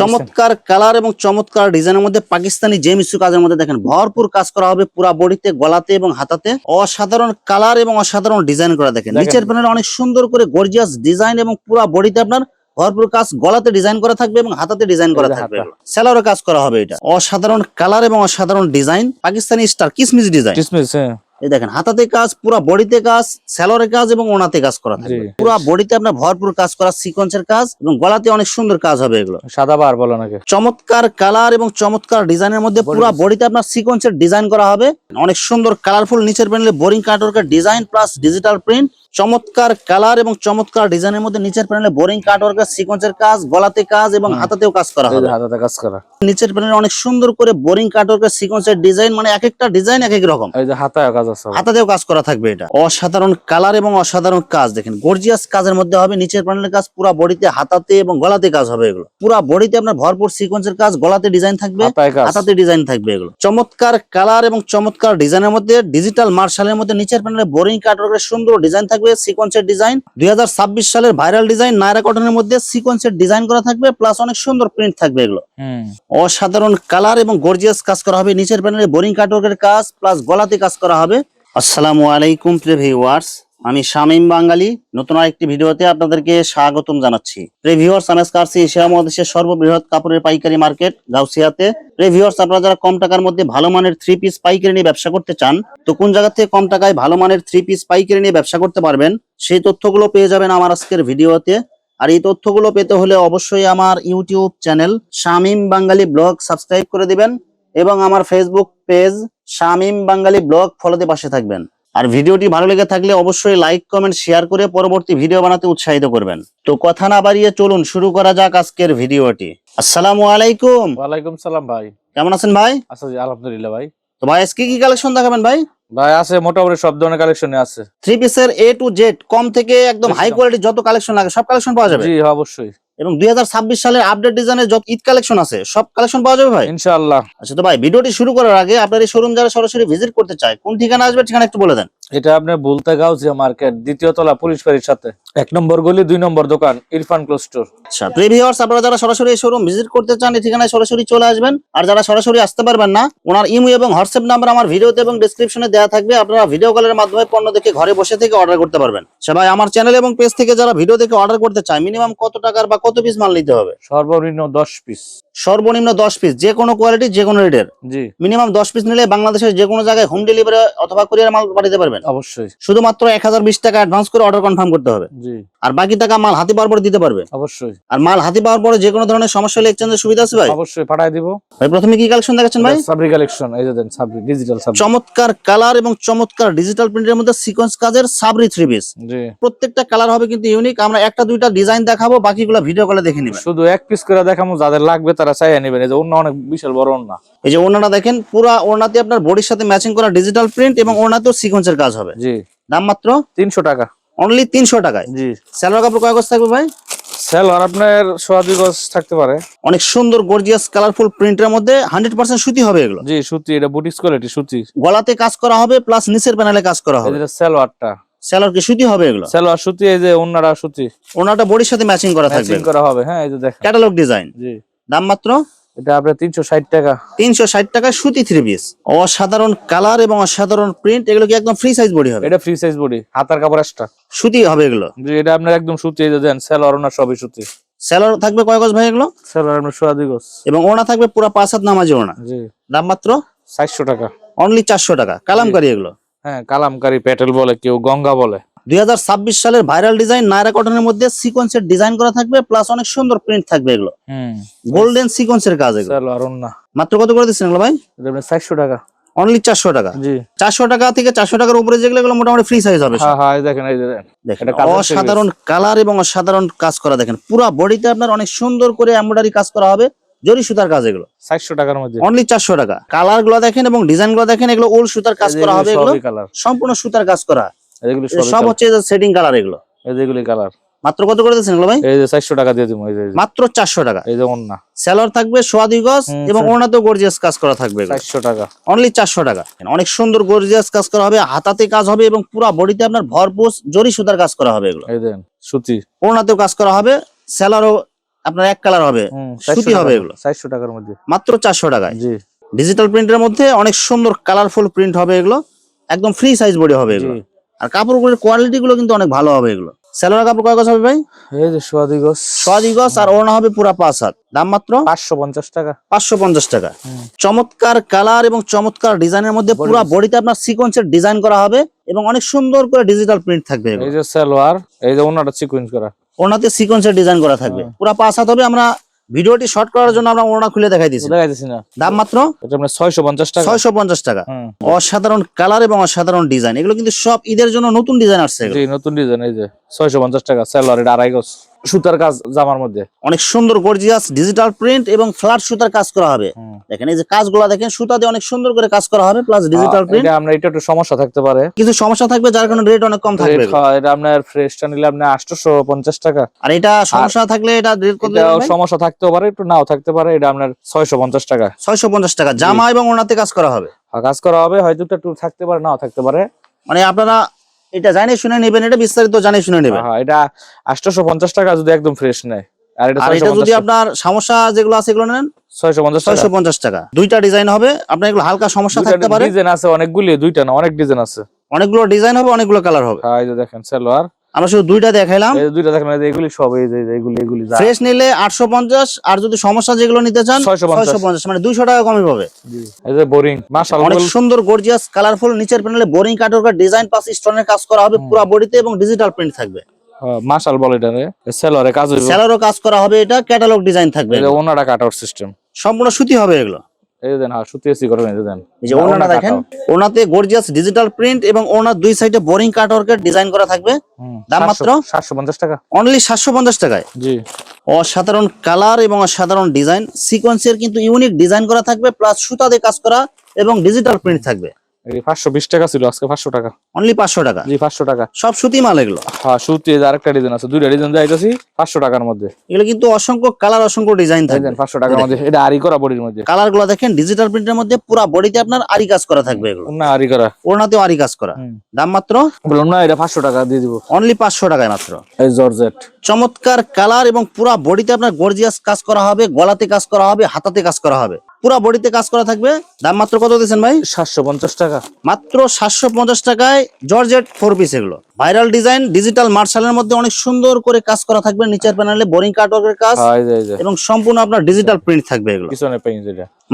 চমৎকার কালার এবং চমৎকার ডিজাইনের মধ্যে পাকিস্তানি জেম ইস্যু কাজের মধ্যে দেখেন ভরপুর কাজ করা হবে পুরা বডিতে গলাতে এবং হাতাতে। অসাধারণ কালার এবং অসাধারণ ডিজাইন করা দেখেন। নিচের প্যানেলে অনেক সুন্দর করে গর্জিয়াস ডিজাইন এবং পুরা বডিতে আপনার ভরপুর কাজ গলাতে ডিজাইন করা থাকবে এবং হাতাতে ডিজাইন করা থাকবে। সেলারও কাজ করা হবে এটা। অসাধারণ কালার এবং অসাধারণ ডিজাইন পাকিস্তানি স্টার কিসমিস ডিজাইন কিসমিস হ্যাঁ। এই দেখেন হাতাতে কাজ পুরা বডিতে কাজ স্যালোরে কাজ এবং ওনাতে কাজ করা থাকবে। পুরা বডিতে আপনার ভরপুর কাজ করা সিকোয়েন্সের কাজ এবং গলাতে অনেক সুন্দর কাজ হবে এগুলো। সাদা বার বলো নাকি? চমৎকার কালার এবং চমৎকার ডিজাইনের মধ্যে পুরা পুরো বডিতে আপনার সিকোয়েন্সের ডিজাইন করা হবে। অনেক সুন্দর কালারফুল নিচের প্যানেলে বোরিং কাটওয়ার্কের ডিজাইন প্লাস ডিজিটাল প্রিন্ট চমৎকার কালার এবং চমৎকার ডিজাইনের মধ্যে নিচের প্যানেলে বোরিং কাট কাটওয়ার্কের সিকোয়েন্সের কাজ গলাতে কাজ এবং হাতাতেও কাজ করা হবে। হাতাতে কাজ করা। নিচের প্যানেলে অনেক সুন্দর করে বোরিং কাট কাটওয়ার্কের সিকোয়েন্সের ডিজাইন মানে এক একটা ডিজাইন এক এক রকম। এই যে হাতায় কাজ আছে হাতাতেও কাজ করা থাকবে এটা। অসাধারণ কালার এবং অসাধারণ কাজ দেখেন গর্জিয়াস কাজের মধ্যে হবে নিচের প্যানেলের কাজ পুরো বডিতে হাতাতে এবং গলাতে কাজ হবে এগুলো। পুরো বডিতে আপনার ভরপুর সিকোয়েন্সের কাজ গলাতে ডিজাইন থাকবে হাতাতে ডিজাইন থাকবে এগুলো। চমৎকার কালার এবং চমৎকার ডিজাইনের মধ্যে ডিজিটাল মার্শালের মধ্যে নিচের প্যানেলে বোরিং কাট কাটওয়ার্কের সুন্দর ডিজাইন থাকবে সিকোয়েন্সের ডিজাইন দুই হাজার ছাব্বিশ সালের ভাইরাল ডিজাইন নায়রা কটনের মধ্যে সিকোয়েন্সের ডিজাইন করা থাকবে প্লাস অনেক সুন্দর প্রিন্ট থাকবে এগুলো। অসাধারণ কালার এবং গর্জিয়াস কাজ করা হবে নিচের প্যানেলে বোরিং কাটওয়ার্কের কাজ প্লাস গলাতে কাজ করা হবে। আসসালামু আলাইকুম প্রিয় ভিউয়ার্স আমি শামীম বাঙালি, নতুন আরেকটি ভিডিওতে আপনাদেরকে স্বাগতম জানাচ্ছি। রিভিউয়ার্স আনাস কার্সি এশিয়া মহাদেশের সর্ববৃহৎ কাপড়ের পাইকারি মার্কেট গাউসিয়াতে। রিভিউয়ার্স আপনারা যারা কম টাকার মধ্যে ভালো মানের থ্রি পিস পাইকারি নিয়ে ব্যবসা করতে চান, তো কোন জায়গা থেকে কম টাকায় ভালো মানের থ্রি পিস পাইকারি নিয়ে ব্যবসা করতে পারবেন, সেই তথ্যগুলো পেয়ে যাবেন আমার আজকের ভিডিওতে। আর এই তথ্যগুলো পেতে হলে অবশ্যই আমার YouTube channel Shamim Bangali blog subscribe করে দিবেন এবং আমার Facebook page Shamim Bangali blog ফলোতে পাশে থাকবেন। আর ভিডিওটি ভালো লেগে থাকলে অবশ্যই লাইক কমেন্ট শেয়ার করে পরবর্তী ভিডিও বানাতে উৎসাহিত করবেন। তো কথা না বাড়িয়ে চলুন শুরু করা যাক আজকের ভিডিওটি। আসসালামু আলাইকুম। ওয়ালাইকুম সালাম ভাই। কেমন আছেন ভাই? আচ্ছা আলহামদুলিল্লাহ ভাই। তো ভাই আজকে কি কালেকশন দেখাবেন ভাই? ভাই আছে মোটামুটি সব ধরনের কালেকশন আছে। থ্রি পিসের এ টু জেড কম থেকে একদম হাই। কোয়ালিটি যত কালেকশন লাগে সব কালেকশন পাওয়া যাবে? জি অবশ্যই। এবং দুই হাজার ছাব্বিশ সালের আপডেট ডিজাইনের যত ঈদ কালেকশন আছে সব কালেকশন পাওয়া যাবে ভাই? ইনশাল্লাহ আচ্ছা তো ভাই ভিডিওটি শুরু করার আগে আপনার এই শোরুম যারা সরাসরি ভিজিট করতে চায় কোন ঠিকানা আসবে ঠিকানা একটু বলে দেন। এটা আপনার ভুলতে গাউজিয়া মার্কেট দ্বিতীয় তলা পুলিশ বাড়ির সাথে। এক নম্বর গলি দুই নম্বর দোকান ইরফান ক্লোজ স্টোর। আচ্ছা প্রিভিউয়ার্স আপনারা যারা সরাসরি এই শোরুম ভিজিট করতে চান এই ঠিকানায় সরাসরি চলে আসবেন। আর যারা সরাসরি আসতে পারবেন না ওনার ইমো এবং হোয়াটসঅ্যাপ নাম্বার আমার ভিডিওতে এবং ডেসক্রিপশনে দেওয়া থাকবে। আপনারা ভিডিও কলের মাধ্যমে পণ্য দেখে ঘরে বসে থেকে অর্ডার করতে পারবেন। সে ভাই আমার চ্যানেল এবং পেজ থেকে যারা ভিডিও দেখে অর্ডার করতে চায় মিনিমাম কত টাকার বা কত পিস মাল নিতে হবে? সর্বনিম্ন দশ পিস সর্বনিম্ন দশ পিস যে কোনো কোয়ালিটি যে কোনো রেটের জি। মিনিমাম দশ পিস নিলে বাংলাদেশের যে কোনো জায়গায় হোম ডেলিভারি অথবা কুরিয়ার মাল পাঠাতে পারবেন। অবশ্যই। শুধুমাত্র এক হাজার বিশ টাকা অ্যাডভান্স করে অর্ডার কনফার্ম করতে হবে। জি। আর বাকি টাকা মাল হাতে পাওয়ার পরে দিতে পারবে। অবশ্যই। আর মাল হাতে পাওয়ার পরে যে কোনো ধরনের সমস্যা হলে এক্সচেঞ্জের সুবিধা আছে ভাই? অবশ্যই পাঠাই দিব। ভাই প্রথমে কি কালেকশন দেখাচ্ছেন ভাই? সাবরি কালেকশন এই যে দেন সাবরি ডিজিটাল সাবরি চমৎকার কালার এবং চমৎকার ডিজিটাল প্রিন্টের মধ্যে সিকোয়েন্স কাজের সাবরি থ্রি পিস জি। প্রত্যেকটা কালার হবে কিন্তু ইউনিক আমরা একটা দুইটা ডিজাইন দেখাবো বাকিগুলো ভিডিও কলে দেখে নেবেন। শুধু এক পিস করে দেখামো যাদের লাগবে তারা চাইয়া নেবেন। এই যে অন্য অনেক বিশাল বড় অন্য এই যে ওনাটা দেখেন পুরা ওনাতে আপনার বডির সাথে ম্যাচিং করা ডিজিটাল প্রিন্ট এবং ওনাতেও সিকোয়েন্সের কাজ হবে। জি। দাম মাত্র তিনশো টাকা। অনলি তিনশো টাকায়। জি। স্যালোয়ার কাপড় কয় গজ থাকবে ভাই? সেলর আপনার সোয়া দুই গজ থাকতে পারে। অনেক সুন্দর গর্জিয়াস কালারফুল প্রিন্টের মধ্যে হান্ড্রেড পার্সেন্ট সুতি হবে এগুলো। জি সুতি এটা বুটিক্স কোয়ালিটি সুতি। গলাতে কাজ করা হবে প্লাস নিচের প্যানেলে কাজ করা হবে। যে সালোয়ারটা স্যালোয়ার কি সুতি হবে এগুলো? সালোয়ার সুতি এই যে অন্যরা সুতি। ওনাটা বডির সাথে ম্যাচিং করা থাকবে। ম্যাচিং করা হবে হ্যাঁ এই যে দেখেন। ক্যাটালগ ডিজাইন জি। দাম মাত্র এটা আপনার তিনশো ষাট টাকা। তিনশো ষাট টাকা সুতি থ্রি পিস অসাধারণ কালার এবং অসাধারণ প্রিন্ট এগুলো কি একদম ফ্রি সাইজ বডি হবে? এটা ফ্রি সাইজ বডি হাতার কাপড় এক্সট্রা সুতি হবে এগুলো? এটা আপনার একদম সুতি দেন ওনার সবই সুতি। থাকবে কয় গজ ভাই এগুলো? আপনার সোয়া দুই গজ। এবং ওনা থাকবে পুরো পাঁচ হাত নামাজি ওনা জি। দাম মাত্র? চারশো টাকা। অনলি চারশো টাকা। কালামকারি এগুলো? হ্যাঁ কালামকারি প্যাটেল বলে কেউ গঙ্গা বলে। দুই হাজার ছাব্বিশ সালের ভাইরাল ডিজাইন নায়রা কটনের মধ্যে সিকোয়েন্সের ডিজাইন করা থাকবে প্লাস অনেক সুন্দর প্রিন্ট থাকবে এগুলো। গোল্ডেন সিকোয়েন্সের কাজ এগুলো। মাত্র কত করে দিচ্ছেন এগুলো ভাই? চারশো টাকা। অনলি চারশো টাকা? চারশো টাকা থেকে চারশো টাকার উপরে যেগুলো এগুলো মোটামুটি ফ্রি সাইজ হবে হ্যাঁ হ্যাঁ দেখেন অসাধারণ কালার এবং অসাধারণ কাজ করা দেখেন। পুরো বডিতে আপনার অনেক সুন্দর করে এমব্রয়ডারি কাজ করা হবে জরি সুতার কাজ এগুলো। চারশো টাকার মধ্যে। অনলি চারশো টাকা। কালারগুলো দেখেন এবং ডিজাইনগুলো দেখেন এগুলো ওল সুতার কাজ করা হবে এগুলো। সম্পূর্ণ সুতার কাজ করা। এগুলো সব হচ্ছে সেটিং কালার এগুলো। কালার। মাত্র কত করে দিচ্ছেন ভাই? এই যে চারশো টাকা দিয়ে দিব এই যে মাত্র চারশো টাকা। এই যে অন্যা স্যালোয়ার থাকবে সোয়া দুই গজ এবং গর্জিয়াস কাজ করা থাকবে চারশো টাকা। অনলি চারশো টাকা। অনেক সুন্দর গর্জিয়াস কাজ করা হবে হাতাতে কাজ হবে এবং পুরো বডিতে আপনার ভরপুর জরি সুতার কাজ করা হবে এগুলো। এই দেন সুতি। ওনাতেও কাজ করা হবে স্যালারও আপনার এক কালার হবে সুতি হবে এগুলো। চারশো টাকার মধ্যে। মাত্র চারশো টাকায়। জি। ডিজিটাল প্রিন্টের মধ্যে অনেক সুন্দর কালারফুল প্রিন্ট হবে এগুলো। একদম ফ্রি সাইজ বডি হবে এগুলো। আর কাপড়গুলোর কোয়ালিটি গুলো কিন্তু অনেক ভালো হবে এগুলো। স্যালোয়ার কাপড় কয় গজ হবে ভাই? এই যে গজ। আর ওড়না হবে পুরা পাঁচ হাত। দাম মাত্র? পাঁচশো পঞ্চাশ টাকা। পাঁচশো পঞ্চাশ টাকা। চমৎকার কালার এবং চমৎকার ডিজাইনের মধ্যে পুরো বডিতে আপনার সিকোয়েন্সের ডিজাইন করা হবে এবং অনেক সুন্দর করে ডিজিটাল প্রিন্ট থাকবে এই যে সালোয়ার এই যে ওনাটা সিকুয়েন্স করা। ওড়নাতে সিকোয়েন্সের ডিজাইন করা থাকবে। পুরো পাঁচ হাত হবে আমরা ভিডিওটি শর্ট করার জন্য আমরা ওড়না খুলে দেখাই দিচ্ছি দেখাই যাচ্ছে না। দাম মাত্র এটা ছয়শো পঞ্চাশ টাকা। ছয়শো পঞ্চাশ টাকা। অসাধারণ কালার এবং অসাধারণ ডিজাইন এগুলো কিন্তু সব ঈদের জন্য নতুন ডিজাইন আসছে জি নতুন ডিজাইন এই যে ছয়শো পঞ্চাশ টাকা সেলার এটা আড়াই গজ। সুতার কাজ জামার মধ্যে। অনেক সুন্দর গর্জিয়াস ডিজিটাল প্রিন্ট এবং ফ্ল্যাট সুতার কাজ করা হবে। দেখেন এই যে কাজগুলো দেখেন সুতা দিয়ে অনেক সুন্দর করে কাজ করা হবে প্লাস ডিজিটাল প্রিন্ট আমরা এটা একটু সমস্যা থাকতে পারে। কিছু সমস্যা থাকবে যার কারণে রেট অনেক কম থাকবে। হ্যাঁ, এটা আপনার ফ্রেশটা নিলে আটশোশো পঞ্চাশ টাকা। আর এটা সমস্যা থাকলে এটা রেট কত সমস্যা থাকতেও পারে একটু নাও থাকতে পারে এটা আপনার ছয়শো পঞ্চাশ টাকা। ছয়শো পঞ্চাশ টাকা। জামা এবং ওনাতে কাজ করা হবে। আর কাজ করা হবে হয়তো একটু থাকতে পারে নাও থাকতে পারে। মানে আপনারা এটা জানে শুনে নেবেন এটা বিস্তারিত জানে শুনে নেবেন। হ্যাঁ এটা আটশোশো পঞ্চাশ টাকা যদি একদম ফ্রেশ নেয়। আর এটা যদি আপনার সমস্যা যেগুলো আছে এগুলো নেন ছয়শো পঞ্চাশ টাকা। দুইটা ডিজাইন হবে আপনার এগুলো হালকা সমস্যা থাকতে পারে। ডিজাইন আছে অনেকগুলি দুইটা না অনেক ডিজাইন আছে। অনেকগুলো ডিজাইন হবে অনেকগুলো কালার হবে। হ্যাঁ, এই যে দেখেন সালোয়ার। আমরা শুধু দুইটা দেখাইলাম। দুইটা এগুলি সব এই যে এগুলি এগুলি ফ্রেশ নিলে আটশো পঞ্চাশ আর যদি সমস্যা যেগুলো নিতে চান 650 ছয়শো পঞ্চাশ মানে দুইশো টাকা কমে পাবে। এই যে বোরিং মাশাআল্লাহ। অনেক সুন্দর গর্জিয়াস কালারফুল নিচের প্যানেলে বোরিং কাটওয়ার্কের ডিজাইন পাস স্টোনের কাজ করা হবে পুরো বডিতে এবং ডিজিটাল প্রিন্ট থাকবে। মাশাল বলে এটা রে। সেলরে কাজ কাজ করা হবে এটা ক্যাটালগ ডিজাইন থাকবে। সিস্টেম সম্পূর্ণ সুতি হবে এগুলো। এই দেন হ্যাঁ সুতি এসি করবেন এই দেন। এই যে ওনাটা দেখেন ওনাতে গর্জিয়াস ডিজিটাল প্রিন্ট এবং ওনার দুই সাইডে বোরিং কাট ওয়ার্কের ডিজাইন করা থাকবে। দাম 700 মাত্র? 750 টাকা। অনলি সাতশো পঞ্চাশ টাকায়। জি। অসাধারণ কালার এবং অসাধারণ ডিজাইন সিকোয়েন্সের কিন্তু ইউনিক ডিজাইন করা থাকবে প্লাস সুতা দিয়ে কাজ করা এবং ডিজিটাল প্রিন্ট থাকবে। এই 520 টাকা ছিল আজকে 500 টাকা। অনলি পাঁচশো টাকা? জি 500 টাকা। সব সুতি মাল এগুলো? হ্যাঁ সুতি আরেকটা ডিজাইন আছে দুইটা ডিজাইন যাইতাছি 500 টাকার মধ্যে। এগুলো কিন্তু অসংখ্য কালার অসংখ্য ডিজাইন থাকবে। 500 টাকার মধ্যে। এটা আরি করা বডির মধ্যে। কালারগুলো দেখেন ডিজিটাল প্রিন্টের মধ্যে পুরো বডিতে আপনার আরি কাজ করা থাকবে এগুলো। না আরি করা। ওড়নাতেও আরি কাজ করা। দাম মাত্র? বললাম না এটা 500 টাকা দিয়ে দিব। অনলি পাঁচশো টাকায় মাত্র। এই জর্জেট। চমৎকার কালার এবং পুরো বডিতে আপনার গর্জিয়াস কাজ করা হবে গলাতে কাজ করা হবে হাতাতে কাজ করা হবে। পুরো বডিতে কাজ করা থাকবে। দাম মাত্র কত দিচ্ছেন ভাই? 750 টাকা। মাত্র সাতশো পঞ্চাশ টাকায় জর্জেট ফোর পিস এগুলো। ভাইরাল ডিজাইন ডিজিটাল মার্শালের মধ্যে অনেক সুন্দর করে কাজ করা থাকবে নিচের প্যানেলে বোরিং কাটওয়ার্কের কাজ। হ্যাঁ এবং সম্পূর্ণ আপনার ডিজিটাল প্রিন্ট থাকবে এগুলো।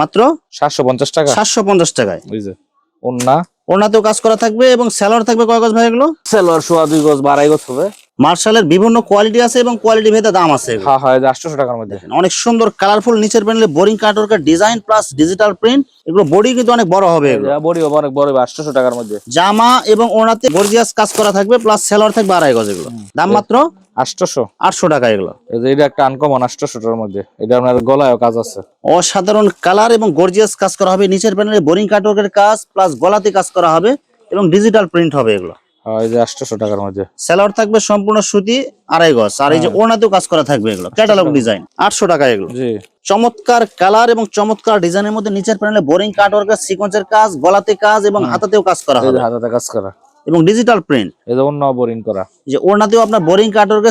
মাত্র 750 টাকা। সাতশো পঞ্চাশ টাকায়। ওন্না ওড়নাতেও কাজ করা থাকবে এবং স্যালোয়ার থাকবে কয় গজ ভাই এগুলো? সেলর সোয়া দুই গজ বাড়াই গজ হবে। মার্শালের বিভিন্ন কোয়ালিটি আছে এবং কোয়ালিটি ভেদে দাম আছে। হ্যাঁ হ্যাঁ 800 টাকার মধ্যে। অনেক সুন্দর কালারফুল নিচের প্যানেলে বোরিং কাটওয়ার্কের ডিজাইন প্লাস ডিজিটাল প্রিন্ট এগুলো বডি কিন্তু অনেক বড় হবে বড়ি অনেক বড় হবে 800 টাকার মধ্যে। জামা এবং ওড়নাতে গর্জিয়াস কাজ করা থাকবে প্লাস সেলর থাকবে আড়াই গজ এগুলো। দাম মাত্র 800 আটশো টাকা এগুলো। এটা একটা আনকমন 800 টাকার মধ্যে। এটা আপনার গলায়ও কাজ আছে। অসাধারণ কালার এবং গর্জিয়াস কাজ করা হবে নিচের প্যানেলে বোরিং কাটওয়ার্কের কাজ প্লাস গলাতে কাজ করা হবে এবং ডিজিটাল প্রিন্ট হবে এগুলো। এই যে 800 টাকার মধ্যে। সেলর থাকবে সম্পূর্ণ সুতি আড়াই গজ। আর এই যে ওড়নাতেও কাজ করা থাকবে এগুলো। ক্যাটালগ ডিজাইন আটশো টাকা এগুলো। জি। চমৎকার কালার এবং চমৎকার ডিজাইনের মধ্যে নিচের প্যানেলে বোরিং সিকোয়েন্সের কাজ গলাতে কাজ এবং হাতাতেও কাজ করা হবে। হাতাতে কাজ করা। এবং ডিজিটাল প্রিন্ট এই যে অন্য বোরিং করা। যে ওড়নাতেও আপনার বোরিং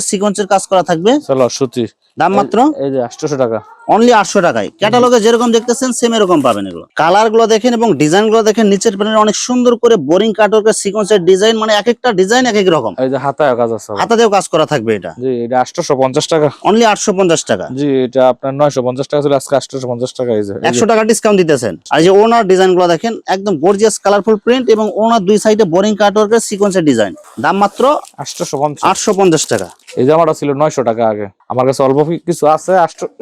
সিকোয়েন্সের কাজ করা থাকবে। সুতি দাম মাত্র? এই যে 800 টাকা। অনলি আটশো টাকায়। ক্যাটালগে যেরকম দেখতেছেন সেম এরকম পাবেন এগুলো। কালারগুলো দেখেন এবং ডিজাইনগুলো দেখেন নিচের প্যানেলে অনেক সুন্দর করে বোরিং কাটওয়ার্কের সিকোয়েন্সের ডিজাইন মানে এক একটা ডিজাইন এক এক রকম। এই যে হাতায় কাজ আছে হাতাতেও কাজ করা থাকবে এটা। জি এটা 850 টাকা। অনলি আটশো পঞ্চাশ টাকা। জি এটা আপনার 950 টাকা ছিল আজকে 850 টাকা এই যে। টাকা ডিসকাউন্ট দিতেছেন। আর এই যে ওনার ডিজাইনগুলো দেখেন একদম গর্জিয়াস কালারফুল প্রিন্ট এবং ওনার দুই সাইডে বোরিং কাটওয়ার্কের সিকোয়েন্সের ডিজাইন দাম মাত্র 850 আটশো পঞ্চাশ টাকা। এই জামাটা ছিল 900 টাকা আগে। আমার কাছে অল্প কিছু আছে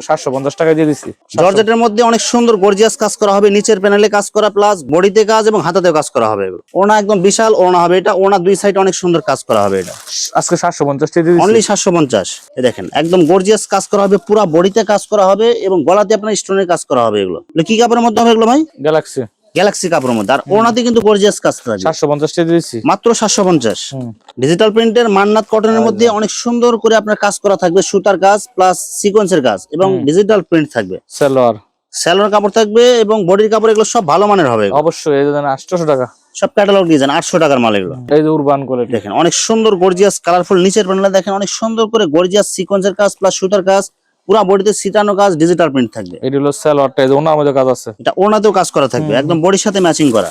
750 টাকা দিয়ে দিচ্ছি জর্জেটের মধ্যে অনেক সুন্দর গর্জিয়াস কাজ করা হবে। নিচের প্যানেলে কাজ করা প্লাস বডিতে কাজ এবং হাতাতেও কাজ করা হবে। ওনা একদম বিশাল ওনা হবে। এটা ওনা দুই সাইডে অনেক সুন্দর কাজ করা হবে এটা। আজকে 750 টাকা দিয়ে অনলি সাতশো পঞ্চাশ। দেখেন একদম গর্জিয়াস কাজ করা হবে। পুরা বডিতে কাজ করা হবে এবং গলাতে আপনার স্টোনের কাজ করা হবে এগুলো। এগুলো কি কাপড়ের মধ্যে হবে এগুলো ভাই? গ্যালাক্সি গ্যালাক্সি কাপড়ের মধ্যে। আর ওনাতে কিন্তু গর্জিয়াস কাজ থাকবে। 750 টাকা দিয়ে দিছি মাত্র সাতশো পঞ্চাশ। হুম। ডিজিটাল প্রিন্টের মান্নাত কটনের মধ্যে অনেক সুন্দর করে আপনার কাজ করা থাকবে সুতার কাজ প্লাস সিকোয়েন্সের কাজ এবং ডিজিটাল প্রিন্ট থাকবে। সেলোয়ার স্যালোর কাপড় থাকবে এবং বডির কাপড় এগুলো সব ভালো মানের হবে। অবশ্যই এই দেন 800 টাকা। সব ক্যাটালগ ডিজাইন আটশো টাকার মাল এগুলো। এই যে উরবান কোয়ালিটি দেখেন অনেক সুন্দর গর্জিয়াস কালারফুল নিচের প্যানেলে দেখেন অনেক সুন্দর করে গর্জিয়াস সিকোয়েন্সের কাজ প্লাস সুতার কাজ। পুরা বডিতে সিটানো কাজ ডিজিটাল প্রিন্ট থাকবে। এটি হলো সালোয়ারটা এই ওনার মধ্যে কাজ আছে। এটা ওনাতেও কাজ করা থাকবে একদম বডির সাথে ম্যাচিং করা।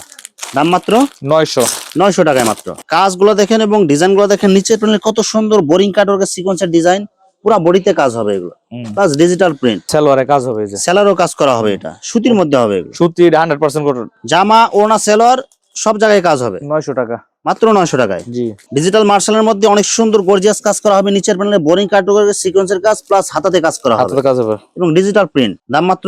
দাম মাত্র নয়শো। নয়শো টাকায় মাত্র। কাজগুলো দেখেন এবং ডিজাইনগুলো দেখেন নিচের প্যানেলে কত সুন্দর বোরিং কাট ওয়ার্কের সিকোয়েন্সের ডিজাইন পুরা বডিতে কাজ হবে এগুলো। প্লাস ডিজিটাল প্রিন্ট সালোয়ারে কাজ হবে এই যে। সেলারও কাজ করা হবে এটা। সুতির মধ্যে হবে এগুলো। সুতি হান্ড্রেড পার্সেন্ট কটন জামা ওনা সেলর সব জায়গায় কাজ হবে। নয়শো টাকা। মাত্র নয়শো টাকায়। জি। ডিজিটাল মার্শালের মধ্যে অনেক সুন্দর গর্জিয়াস কাজ করা হবে। নিচের প্যানেলে বোরিং কাট ওয়ার্কের সিকোয়েন্সের কাজ প্লাস হাতাতে কাজ করা হবে। কাজ হবে। এবং ডিজিটাল প্রিন্ট দাম মাত্র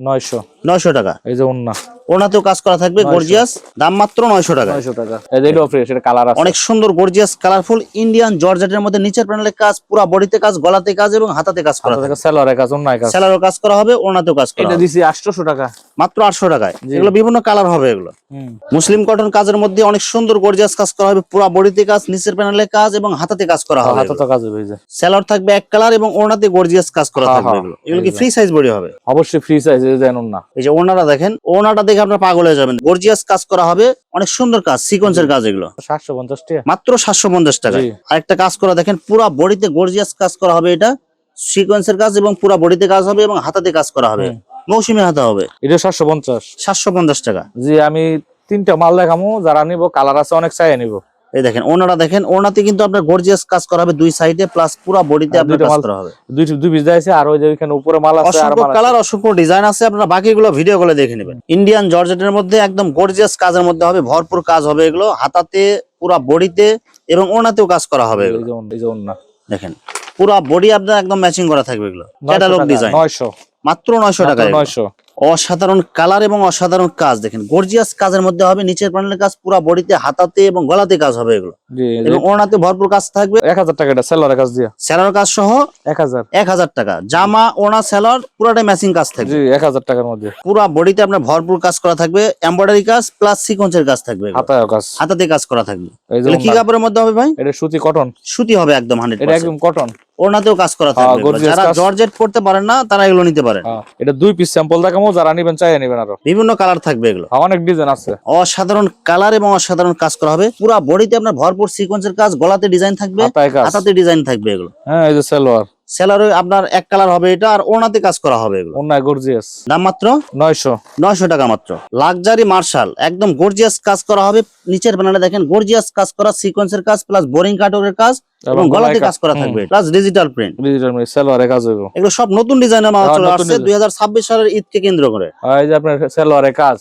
নয়শো। নয়শো টাকা। এই যে ওন্না। ওনাতেও কাজ করা থাকবে গর্জিয়াস দাম মাত্র নয়শো টাকা। নয়শো টাকা। এটা কালার আছে। অনেক সুন্দর গর্জিয়াস কালারফুল ইন্ডিয়ান জর্জেটের মধ্যে নিচের প্যানেলে কাজ পুরা বডিতে কাজ গলাতে কাজ এবং হাতাতে কাজ করা থেকে। কাজ অন্যায় কাজ। সেলারও কাজ করা হবে ওনাতেও কাজ করা এটা দিছি আটশোশো টাকা। মাত্র আটশো টাকায়। এগুলো বিভিন্ন কালার হবে এগুলো। মুসলিম কটন কাজের মধ্যে অনেক সুন্দর গর্জিয়াস কাজ করা হবে পুরা বডিতে কাজ নিচের প্যানেলে কাজ এবং হাতাতে কাজ করা হবে। হাতে তো কাজ হবে সেলার থাকবে এক কালার এবং ওনাতে গর্জিয়াস কাজ করা থাকবে এগুলো। কি ফ্রি সাইজ বডি হবে? অবশ্যই ফ্রি সাইজ যে ওন্না এই যে ওনারা দেখেন ওনাটা দেখে আপনার পাগল হয়ে যাবেন। গর্জিয়াস কাজ করা হবে। অনেক সুন্দর কাজ সিকোয়েন্সের কাজ এগুলো। সাতশো পঞ্চাশ টাকা। মাত্র সাতশো পঞ্চাশ টাকা। আরেকটা কাজ করা দেখেন পুরা বডিতে গর্জিয়াস কাজ করা হবে এটা। সিকোয়েন্সের কাজ এবং পুরা বডিতে কাজ হবে এবং হাতাতে কাজ করা হবে। মৌসুমী মৌসুমি হাতা হবে। এটা সাতশো পঞ্চাশ। সাতশো পঞ্চাশ টাকা। জি আমি তিনটা মাল দেখামো যারা নিবো কালার আছে অনেক চাই নিব। এই দেখেন ওনারা দেখেন ওনাতে কিন্তু আপনার গর্জিয়াস কাজ করা হবে দুই সাইডে প্লাস পুরা বডিতে আপনার কাজ করা হবে। দুই দুই পিস দিয়েছে আর ওই যে ওইখানে উপরে মাল আছে আর মাল কালার অসংখ্য ডিজাইন আছে আপনারা বাকিগুলো ভিডিও করে দেখে নেবেন। ইন্ডিয়ান জর্জেটের মধ্যে একদম গর্জিয়াস কাজের মধ্যে হবে ভরপুর কাজ হবে এগুলো হাতাতে পুরা বডিতে এবং ওনাতেও কাজ করা হবে এগুলো। এই যে ওন্না। দেখেন পুরা বডি আপনার একদম ম্যাচিং করা থাকবে এগুলো। ক্যাটালগ ডিজাইন নয়শো। মাত্র নয়শো টাকা মাত্র এগুলো। নয়শো। অসাধারণ কালার এবং অসাধারণ কাজ দেখেন গর্জিয়াস কাজের মধ্যে হবে নিচের প্যানেলের কাজ পুরা বডিতে হাতাতে এবং গলাতে কাজ হবে এগুলো। এবং ওনাতে ভরপুর কাজ থাকবে। এক হাজার টাকা সেলোয়ারের কাজ দিয়া। স্যালার কাজ সহ এক হাজার। এক হাজার টাকা। জামা ওনা স্যালার পুরাটাই ম্যাচিং কাজ থাকবে। জি এক হাজার টাকার মধ্যে। পুরা বডিতে আপনার ভরপুর কাজ করা থাকবে এমব্রয়ডারি কাজ প্লাস সিকোয়েন্সের কাজ থাকবে। হাতায় কাজ। হাতাতে কাজ করা থাকবে। কি কাপড়ের মধ্যে হবে ভাই? এটা সুতি কটন সুতি হবে একদম হান্ড্রেড এটা একদম কটন ওনাতেও কাজ করা হ্যাঁ, থাকবে যারা জর্জেট পড়তে পারেন না তারা এগুলো নিতে পারেন। এটা দুই পিস স্যাম্পল দেখামো যারা নেবেন চাই নেবেন আরও। বিভিন্ন কালার থাকবে এগুলো। হ্যাঁ, অনেক ডিজাইন আছে। অসাধারণ কালার এবং অসাধারণ কাজ করা হবে। পুরো বডিতে আপনার ভরপুর সিকোয়েন্সের কাজ গলাতে ডিজাইন থাকবে হাতাতে ডিজাইন থাকবে এগুলো। হ্যাঁ এই যে সালোয়ার। সেলারে আপনার এক কালার হবে এটা আর ওনাতে কাজ করা হবে এগুলো। অন্যায় গর্জিয়াস দাম মাত্র? নয়শো। নয়শো টাকা মাত্র। লাক্সারি মার্শাল একদম গর্জিয়াস কাজ করা হবে। নিচের প্যানেলে দেখেন গর্জিয়াস কাজ করা সিকোয়েন্সের কাজ প্লাস বোরিং কাটকের কাজ এবং গলাতে কাজ করা থাকবে। প্লাস ডিজিটাল প্রিন্ট ডিজিটাল সালোয়ারে কাজ হইব। এগুলো সব নতুন ডিজাইনের মাল হ্যাঁ, চলে আসছে সালের ঈদকে কেন্দ্র করে। আর এই যে আপনার সালোয়ারে কাজ।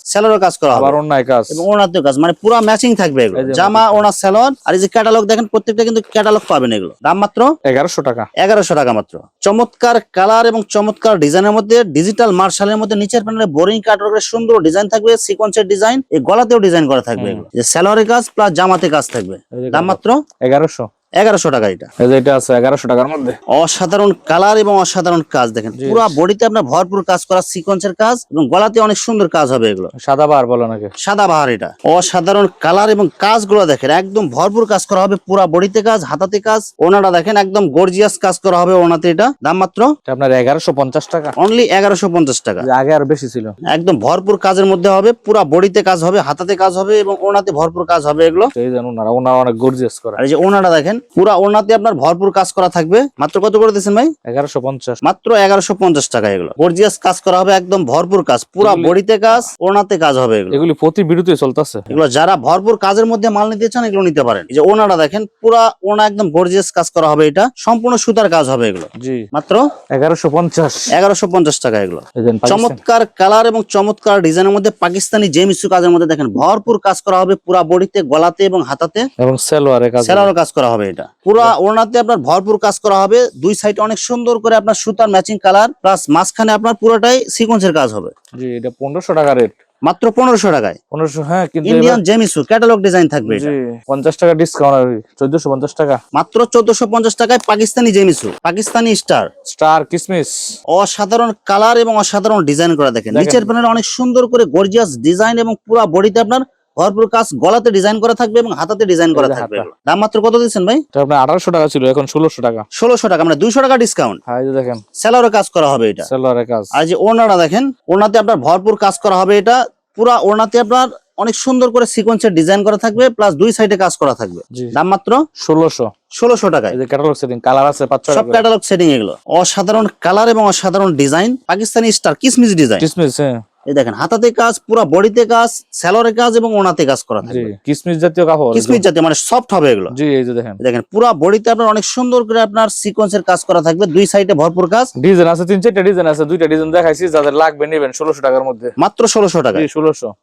করা আবার কাজ। এবং কাজ মানে পুরো ম্যাচিং থাকবে এগুলো। জামা ওনার সেলর আর এই যে ক্যাটালগ দেখেন প্রত্যেকটা কিন্তু ক্যাটালগ পাবেন এগুলো। দাম মাত্র? এগারোশো টাকা। এগারোশো টাকা মাত্র। চমৎকার কালার এবং চমৎকার ডিজাইনের মধ্যে ডিজিটাল মার্শালের মধ্যে নিচের প্যানেলে বোরিং কাটওয়ার্কের সুন্দর ডিজাইন থাকবে সিকোয়েন্সের ডিজাইন এই গলাতেও ডিজাইন করা থাকবে। স্যালোয়ারের কাজ প্লাস জামাতে কাজ থাকবে। দাম মাত্র এগারোশো। এগারোশো টাকা এটা। এটা আছে এগারোশো টাকার মধ্যে। অসাধারণ কালার এবং অসাধারণ কাজ দেখেন। পুরো বডিতে আপনার ভরপুর কাজ করা সিকোয়েন্সের কাজ এবং গলাতে অনেক সুন্দর কাজ হবে এগুলো। সাদা বার বলে নাকি? সাদা বাহার এটা। অসাধারণ কালার এবং কাজগুলো দেখেন একদম ভরপুর কাজ করা হবে পুরা বডিতে কাজ হাতাতে কাজ। ওনাটা দেখেন একদম গর্জিয়াস কাজ করা হবে ওনাতে এটা। দাম মাত্র আপনার এগারোশো পঞ্চাশ টাকা। অনলি এগারোশো পঞ্চাশ টাকা। যে আগে আরও বেশি ছিল। একদম ভরপুর কাজের মধ্যে হবে পুরা বডিতে কাজ হবে হাতাতে কাজ হবে এবং ওনাতে ভরপুর কাজ হবে এগুলো। ওনারা অনেক গর্জিয়াস করা। এই যে ওনাটা দেখেন পুরা ওনাতে আপনার ভরপুর কাজ করা থাকবে। মাত্র কত করে দিচ্ছেন ভাই? এগারোশো পঞ্চাশ। মাত্র এগারোশো পঞ্চাশ টাকা এগুলো। গর্জিয়াস কাজ করা হবে একদম ভরপুর কাজ। পুরা বডিতে কাজ ওনাতে কাজ হবে এগুলো। এগুলি প্রতি বিরতিতে চলতেছে। এগুলো যারা ভরপুর কাজের মধ্যে মাল নিতে চান এগুলো নিতে পারেন। যে ওনাটা দেখেন পুরা ওনা একদম গর্জিয়াস কাজ করা হবে এটা। সম্পূর্ণ সুতার কাজ হবে এগুলো। জি। মাত্র এগারোশো পঞ্চাশ। এগারোশো পঞ্চাশ টাকা এগুলো। চমৎকার কালার এবং চমৎকার ডিজাইনের মধ্যে পাকিস্তানি জেমিসু কাজের মধ্যে দেখেন ভরপুর কাজ করা হবে পুরা বডিতে গলাতে এবং হাতাতে। এবং সালোয়ারে কাজ সেলারও কাজ করা হবে এটা। পুরা ওনাতে আপনার ভরপুর কাজ করা হবে। দুই সাইডে অনেক সুন্দর করে আপনার সুতার ম্যাচিং কালার প্লাস মাঝখানে আপনার পুরোটাই সিকোয়েন্সের কাজ হবে। জি এটা পনেরোশো টাকা রেট মাত্র পনেরোশো টাকায়। পনেরোশো হ্যাঁ কিন্তু ইন্ডিয়ান জেমিসু ক্যাটালগ ডিজাইন থাকবে এবার- এটা। জি পঞ্চাশ টাকা ডিসকাউন্ট চোদ্দশো পঞ্চাশ টাকা। মাত্র চোদ্দশো পঞ্চাশ টাকায় পাকিস্তানি জেমিসু পাকিস্তানি স্টার স্টার কিসমিস অসাধারণ কালার এবং অসাধারণ ডিজাইন করা দেখেন। নিচের প্যানেল অনেক সুন্দর করে গর্জিয়াস ডিজাইন এবং পুরো বডিতে আপনার ভরপুর কাজ গলাতে ডিজাইন করা থাকবে এবং হাতাতে ডিজাইন করা থাকবে। দাম মাত্র কত দিচ্ছেন ভাই? আপনার আঠারোশো টাকা ছিল এখন ষোলোশো টাকা। ষোলোশো টাকা মানে দুইশো টাকা ডিসকাউন্ট হ্যাঁ দেখেন। সেলারও কাজ করা হবে এটা। সালোয়ারে কাজ। আর যে ওনাটা দেখেন ওনাতে আপনার ভরপুর কাজ করা হবে এটা। পুরা ওনাতে আপনার অনেক সুন্দর করে সিকোয়েন্সের ডিজাইন করা থাকবে প্লাস দুই সাইডে কাজ করা থাকবে। দাম মাত্র ষোলোশো। ষোলোশো টাকায়। এই যে ক্যাটালগ সেটিং কালার আছে পাঁচ সব ক্যাটালগ সেটিং এগুলো। অসাধারণ কালার এবং অসাধারণ ডিজাইন পাকিস্তানি স্টার কিসমিস ডিজাইন কিসমিস হ্যাঁ। এই দেখেন হাতাতে কাজ পুরো বডিতে কাজ স্যালোরে কাজ এবং ওনাতে কাজ করা থাকবে। কিসমিস জাতীয় কাপড় কিসমিস জাতীয় মানে সফট হবে এগুলো। জি এই যে দেখেন। দেখেন পুরো বডিতে আপনার অনেক সুন্দর করে আপনার সিকোয়েন্সের কাজ করা থাকবে দুই সাইডে ভরপুর কাজ। ডিজাইন আছে তিন চারটা ডিজাইন আছে দুইটা ডিজাইন দেখাইছি যাদের লাগবে নেবেন ষোলোশো টাকার মধ্যে। মাত্র ষোলোশো টাকা জি ষোলোশো। প্রিয়